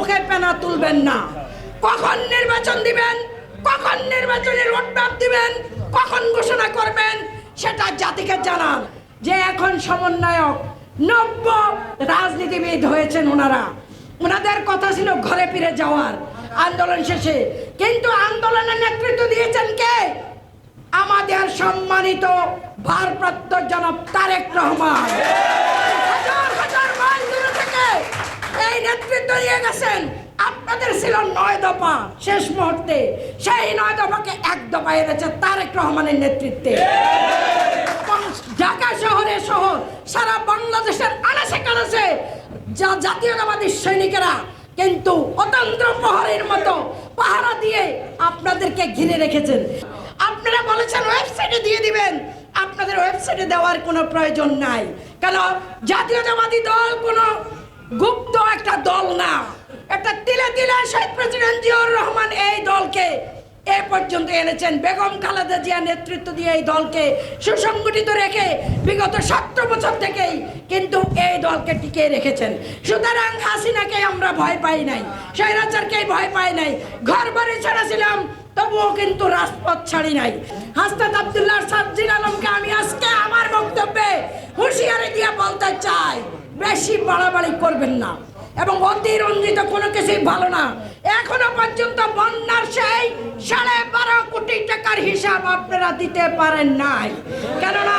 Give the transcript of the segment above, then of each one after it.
মুখে পেনা তুলবেন না। কখন নির্বাচন দিবেন, কখন নির্বাচনের রোডম্যাপ দিবেন, কখন ঘোষণা করবেন, সেটা জাতিকে জানান। যে এখন সমন্বয়ক নব্য রাজনীতিবিদ হয়েছেন ওনারা। ওনাদের কথা ছিল ঘরে ফিরে যাওয়ার আন্দোলন শেষে। কিন্তু আন্দোলনের নেতৃত্ব দিয়েছেন কে? আমাদের সম্মানিত ভারপ্রাপ্ত জনাব তারেক রহমান। হাজার হাজার মাইল দূরে থেকে এই নেতৃত্ব দিয়ে গেছেন। আপনাদের ছিল নয় দফা শেষ মুহূর্তে। সেই নয় দফাকে এক দফা এনেছে তারেক রহমানের নেতৃত্বে। ঢাকা শহরে শহর সারা বাংলাদেশের আনাচে কানাচে যা জাতীয়তাবাদী সৈনিকেরা কিন্তু অতন্ত্র প্রহরীর মতো পাহারা দিয়ে আপনাদেরকে ঘিরে রেখেছেন। আপনারা বলেছেন ওয়েবসাইটে দিয়ে দিবেন। আপনাদের ওয়েবসাইটে দেওয়ার কোনো প্রয়োজন নাই। কেন? জাতীয়তাবাদী দল কোনো গুপ্ত একটা দল না। একটা তিলে তিলে শহীদ প্রেসিডেন্ট জিয়াউর রহমান এই দলকে এ পর্যন্ত এনেছেন। বেগম খালেদা জিয়া নেতৃত্ব দিয়ে এই দলকে সুসংগঠিত রেখে বিগত সতেরো বছর থেকেই কিন্তু এই দলকে টিকে রেখেছেন। সুতরাং হাসিনাকে আমরা ভয় পাই নাই স্বৈরাচারকে ভয় পাই নাই ঘর বাড়ি ছেড়েছিলাম, তবুও কিন্তু রাজপথ ছাড়ি নাই। হাসনাত আবদুল্লাহ সাজ্জিন আলমকে আমি আজকে আমার বক্তব্যে হুঁশিয়ারি দিয়ে বলতে চাই। বেশি বাড়াবাড়ি করবেন না। এবং অতিরঞ্জিত কোনো কিছুই ভালো না। এখনও পর্যন্ত বন্যার সেই সাড়ে বারো কোটি টাকার হিসাব আপনারা দিতে পারেন নাই। কেননা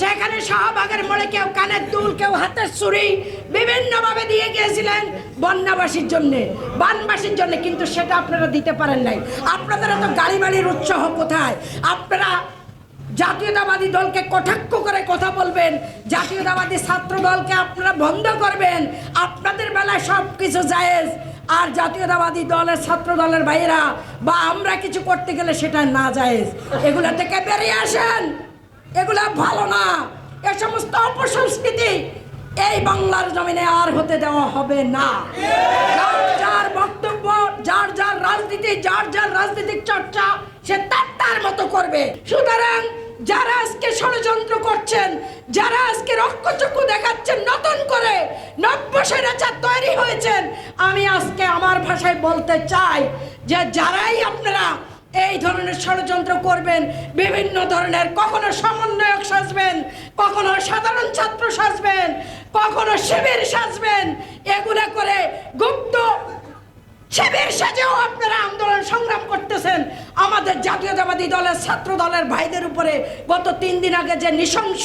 সেখানে শাহবাগের মোড়ে কেউ কানের দুল, কেউ হাতের ছুরি বিভিন্নভাবে দিয়ে গিয়েছিলেন বন্যাবাসীর জন্যে, বানবাসীর জন্য, কিন্তু সেটা আপনারা দিতে পারেন নাই। আপনাদের এত গাড়ি বাড়ির উৎসাহ কোথায়? আপনারা জাতীয়তাবাদী দলকে কটাক্ষ করে কথা বলবেন, জাতীয়তাবাদী ছাত্র দলকে আপনারা বন্ধ করবেন, আপনাদের বেলায় সব কিছু জায়েজ। আর জাতীয়তাবাদী দলের ছাত্র দলের ভাইয়েরা, বা আমরা কিছু করতে গেলে সেটা না জায়েজ। এগুলা থেকে বেরিয়ে আসেন। এগুলা ভালো না। এ সমস্ত অপসংস্কৃতি এই বাংলার জমিনে আর হতে দেওয়া হবে না। যার বক্তব্য, যার যার রাজনীতি, যার যার রাজনৈতিক চর্চা, সে তার তার মতো করবে। সুতরাং যারা আজকে ষড়যন্ত্র করছেন, যারা আজকে রক্ষচক্ষু দেখাচ্ছেন, নতুন করে নব্য স্বৈরাচার তৈরি হয়েছেন, আমি আজকে আমার ভাষায় বলতে চাই যে যারাই আপনারা এই ধরনের ষড়যন্ত্র করবেন, বিভিন্ন ধরনের কখনো সমন্বয়ক সাজবেন, কখনো সাধারণ ছাত্র সাজবেন, কখনো শিবির সাজবেন, এগুলো করে গুপ্ত শিবির সাজেও আপনারা আন্দোলন সংগ্রাম করতেছেন। আমাদের জাতীয়তাবাদী দলের, ছাত্র দলের ভাইদের উপরে গত তিন দিন আগে যে নৃশংস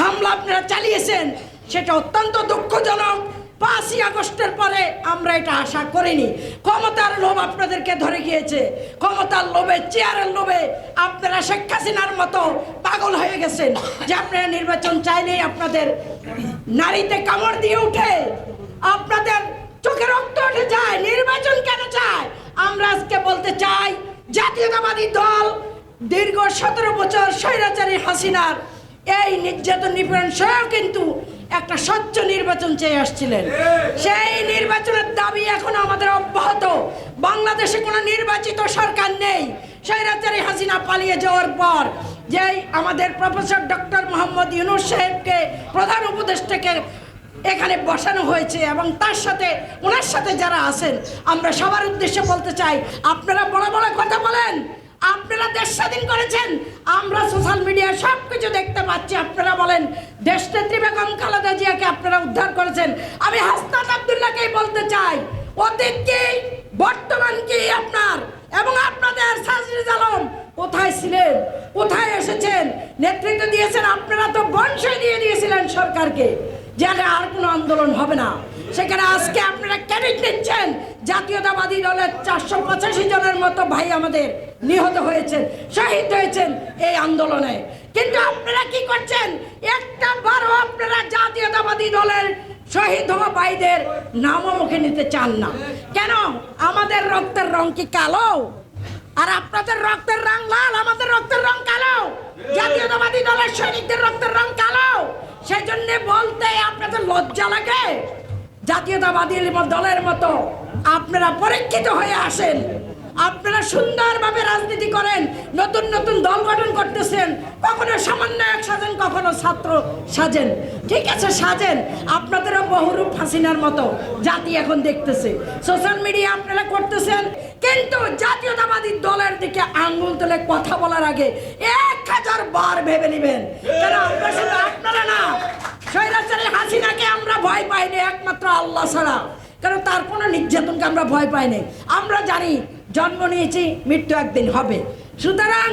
হামলা আপনারা চালিয়েছেন, সেটা অত্যন্ত দুঃখজনক। পাঁচই আগস্টের পরে আমরা এটা আশা করিনি। ক্ষমতার লোভ আপনাদেরকে ধরে গিয়েছে। ক্ষমতার লোভে, চেয়ারের লোভে আপনারা শেখ হাসিনার মতো পাগল হয়ে গেছেন যে আপনারা নির্বাচন চাইলেই আপনাদের নারীতে কামড় দিয়ে উঠে আপনাদের চোখে রক্ত উঠে যায়, নির্বাচন কেন চায়? আমরা আজকে বলতে চাই, জাতীয়তাবাদী দল দীর্ঘ সতেরো বছর স্বৈরাচারী হাসিনার এই নির্যাতন নিপীড়ন সহ কিন্তু একটা স্বচ্ছ নির্বাচন চেয়ে আসছিলেন। সেই নির্বাচনের দাবি এখন আমাদের অব্যাহত। বাংলাদেশে কোনো নির্বাচিত সরকার নেই। স্বৈরাচারী হাসিনা পালিয়ে যাওয়ার পর যেই আমাদের প্রফেসর ডক্টর মোহাম্মদ ইউনুস সাহেবকে প্রধান উপদেষ্টাকে এখানে বসানো হয়েছে এবং তার সাথে ওনার সাথে যারা আছেন, আমরা সবার উদ্দেশ্যে বলতে চাই, আপনারা বড় বড় কথা বলেন, আপনারা দেশ স্বাধীন করেছেন, আমরা সোশ্যাল মিডিয়ায় সব কিছু দেখতে পাচ্ছি, আপনারা বলেন দেশ নেত্রী বেগম খালেদা জিয়াকে আপনারা উদ্ধার করেছেন। আমি হাসনাত আবদুল্লাহকেই বলতে চাই, অতীত কি, বর্তমান কি আপনার, এবং আপনাদের আলম কোথায় ছিলেন, কোথায় এসেছেন, নেতৃত্ব দিয়েছেন, আপনারা তো বংশই দিয়ে দিয়েছিলেন সরকারকে। যে আর কোনো আন্দোলন হবে না। সেখানে আজকে আপনারা ক্যাডেট নিচ্ছেন। জাতীয়তাবাদী দলের চারশো পঁচাশি জনের মতো ভাই আমাদের নিহত হয়েছেন, শহীদ হয়েছেন এই আন্দোলনে। কিন্তু আপনারা কি করছেন? একটা বারও আপনারা জাতীয়তাবাদী দলের শহীদ হওয়া ভাইদের নামও মুখে নিতে চান না। কেন? আমাদের রক্তের রং কি কালো? আর আপনাদের রক্তের রং লাল, আমাদের রক্তের রং কালো। জাতীয়তাবাদী দলের সৈনিকদের রক্তের রং কালো। সেই জন্য বলতে আপনাদের লজ্জা লাগে। জাতীয়তাবাদী দলের মতো আপনারা পরীক্ষিত হয়ে আসেন। আপনারা সুন্দরভাবে রাজনীতি করেন, নতুন নতুন দল গঠন করতেছেন, কখনো সামান্য এক সাজেন, কখনো ছাত্র সাজেন। ঠিক আছে, সাজেন, আপনাদেরও বহুরূপ হাসিনার মতো জাতি এখন দেখতেছে। সোশ্যাল মিডিয়া আপনারা করতেছেন, কিন্তু জাতীয়তাবাদী দলের দিকে আঙ্গুল তুলে কথা বলার আগে এক হাজার বার ভেবে নেবেন। কেন, আমরা শুধু আপনারা না, স্বৈরাচারী হাসিনাকে আমরা ভয় পাইনি একমাত্র আল্লাহ ছাড়া। কারণ তার কোনো নির্যাতনকে আমরা ভয় পাইনি। আমরা জানি জন্ম নিয়েছি, মৃত্যু একদিন হবে। সুতরাং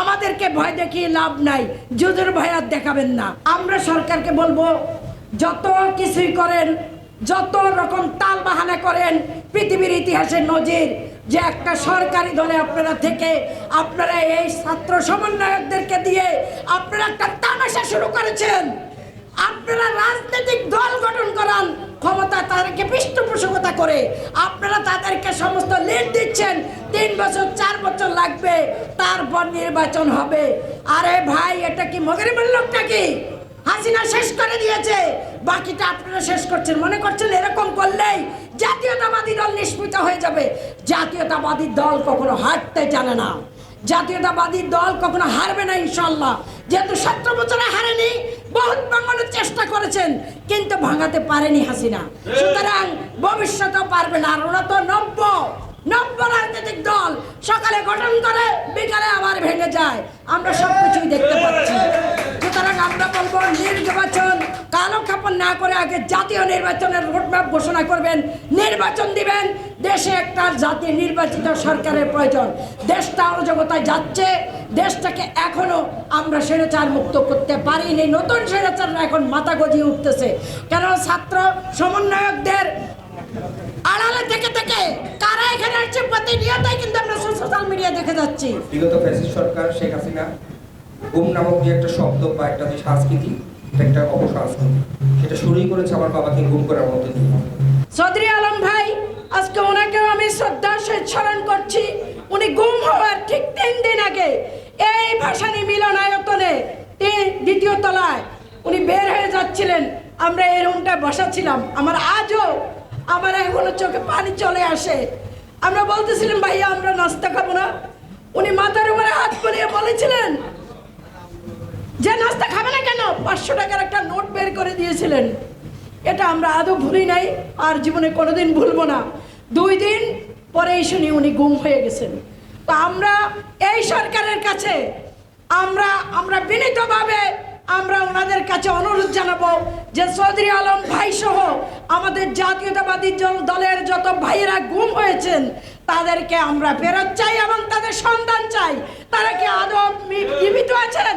আমাদেরকে ভয় দেখিয়ে লাভ নাই, যুদ্ধের ভয় আর দেখাবেন না। আমরা সরকারকে বলব, যত কিছুই করেন, যত রকম তাল বাহানা করেন, পৃথিবীর ইতিহাসের নজির, যে একটা সরকারি দলে আপনারা থেকে, আপনারা এই ছাত্র সমন্বয়কদেরকে দিয়ে আপনারা একটা তামাশা শুরু করেছেন। আপনারা রাজনৈতিক দল গঠন করান ক্ষমতা তাদেরকে পৃষ্ঠপোষকতা করে। আপনারা তাদেরকে সমস্ত লিড দিচ্ছেন। তিন বছর, চার বছর লাগবে। তারপর নির্বাচন হবে। আরে ভাই, এটা কি মগরিবের লোক নাকি? হাসিনা শেষ করে দিয়েছে। বাকিটা আপনারা শেষ করছেন। মনে করছেন এরকম করলেই জাতীয়তাবাদী দল নিষ্পৃত হয়ে যাবে। জাতীয়তাবাদী দল কখনো হারতে জানে না। জাতীয়তাবাদী দল কখনো হারবে না ইনশাল্লাহ যেহেতু সতেরো বছরে হারেনি বহুত ভাঙানোর চেষ্টা করেছেন, কিন্তু ভাঙাতে পারেনি হাসিনা। সুতরাং ভবিষ্যতে পারবে না, আর ওরা তো নব্য নব্য রাজনৈতিক দল। সকালে গঠন করে, বিকালে আবার ভেঙে যায়। আমরা সবকিছুই দেখতে পাচ্ছি। সুতরাং আমরা বলব নির্বাচন না করে আগে জাতীয় নির্বাচনের রোডম্যাপ ঘোষণা করবেন, নির্বাচন দিবেন, দেশে একটা জাতীয় নির্বাচিত সরকারের প্রয়োজন। দেশটা অরাজকতায় যাচ্ছে, দেশটাকে এখনও আমরা স্বৈরাচার মুক্ত করতে পারিনি, নতুন স্বৈরাচাররা এখন মাথা গজিয়ে উঠতেছে। কেন ছাত্র সমন্বয়কদের আড়ালে থেকে থেকে কারা এখানে আসছে প্রতিনিয়তই কিন্তু আমরা সোশ্যাল মিডিয়া দেখে যাচ্ছি। বিগত ফ্যাসিস্ট সরকার শেখ হাসিনা, গুম নামক যে একটা শব্দ বা একটা যে সংস্কৃতি একটা অপসংস্কৃতি সেটা শুরুই করেছে আমার বাবাকে গুম করার দিয়ে চৌধুরী আলম ভাই, আজকে ওনাকেও আমি শ্রদ্ধার সহিত স্মরণ করছি। উনি গুম হওয়ার ঠিক তিন দিন আগে এই ভাসানী মিলনায়তনে তিন- দ্বিতীয় তলায় উনি বের হয়ে যাচ্ছিলেন। আমরা এই রুমটায় বসাচ্ছিলাম। আমার আজও, আমার এখনও চোখে পানি চলে আসে। আমরা বলতেছিলাম, ভাইয়া, আমরা নাস্তা খাব না। উনি মাথার উপরে হাত পরিয়ে বলেছিলেন যে নাস্তা খাবে না কেন? পাঁচশো টাকার একটা নোট বের করে দিয়েছিলেন। এটা আমরা আদৌ ভুলি নাই, আর জীবনে কোনোদিন ভুলবো না। দুই দিন পরেই শুনি উনি গুম হয়ে গেছেন। তো আমরা এই সরকারের কাছে, আমরা আমরা বিনীতভাবে, আমরা ওনাদের কাছে অনুরোধ জানাব যে চৌধুরী আলম ভাই সহ আমাদের জাতীয়তাবাদী দলের যত ভাইয়েরা গুম হয়েছেন, তাদেরকে আমরা ফেরত চাই এবং তাদের সন্ধান চাই। তারা কি আদৌ জীবিত আছেন?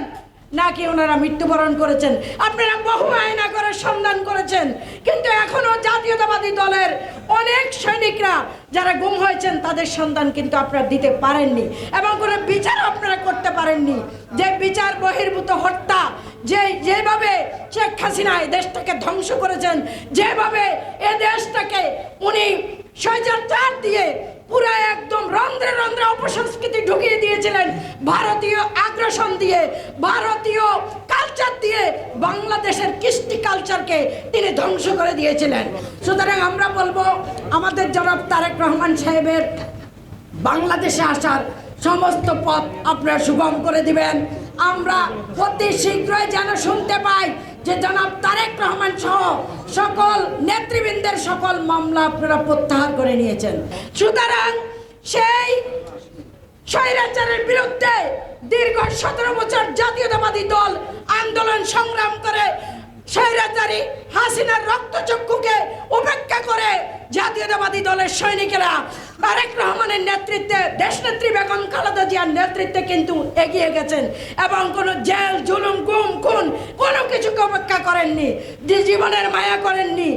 নাকি ওনারা মৃত্যুবরণ করেছেন? আপনারা বহু আয়না করে সন্ধান করেছেন। কিন্তু এখনও জাতীয়তাবাদী দলের অনেক সৈনিকরা যারা গুম হয়েছেন, তাদের সন্ধান কিন্তু আপনারা দিতে পারেননি। এবং কোনো বিচার আপনারা করতে পারেননি। যে বিচার বহির্ভূত হত্যা, যে যেভাবে শেখ হাসিনা এই দেশটাকে ধ্বংস করেছেন, যেভাবে এ দেশটাকে উনি স্বৈরাচার দিয়ে পুরো একদম রন্ধ্রে রন্ধ্রে অপসংস্কৃতি ঢুকিয়ে দিয়েছিলেন ভারতীয় আগ্রাসন দিয়ে, ভারতীয় কালচার দিয়ে বাংলাদেশের কৃষ্টি কালচারকে তিনি ধ্বংস করে দিয়েছিলেন। সুতরাং আমরা বলব, আমাদের জনাব তারেক রহমান সাহেবের বাংলাদেশে আসার সমস্ত পথ আপনারা সুগম করে দিবেন। আমরা অতি শীঘ্রই যেন শুনতে পাই যে জনাব তারেক রহমান সহ সকল নেতৃবৃন্দের সকল মামলা আপনারা প্রত্যাহার করে নিয়েছেন। সুতরাং সেই স্বৈরাচারের বিরুদ্ধে দীর্ঘ সতেরো বছর জাতীয়তাবাদী দল আন্দোলন সংগ্রাম করে স্বৈরাচারী হাসিনার রক্তচক্ষুকে উপেক্ষা করে জাতীয়তাবাদী দলের সৈনিকেরা তারেক রহমানের নেতৃত্বে দেশনেত্রী বেগম খালেদা জিয়ার নেতৃত্বে কিন্তু এগিয়ে গেছেন এবং কোনো জেল, জুলুম, গুম, খুন কোনো কিছুকে উপেক্ষা করেননি। জীবনের মায়া করেননি।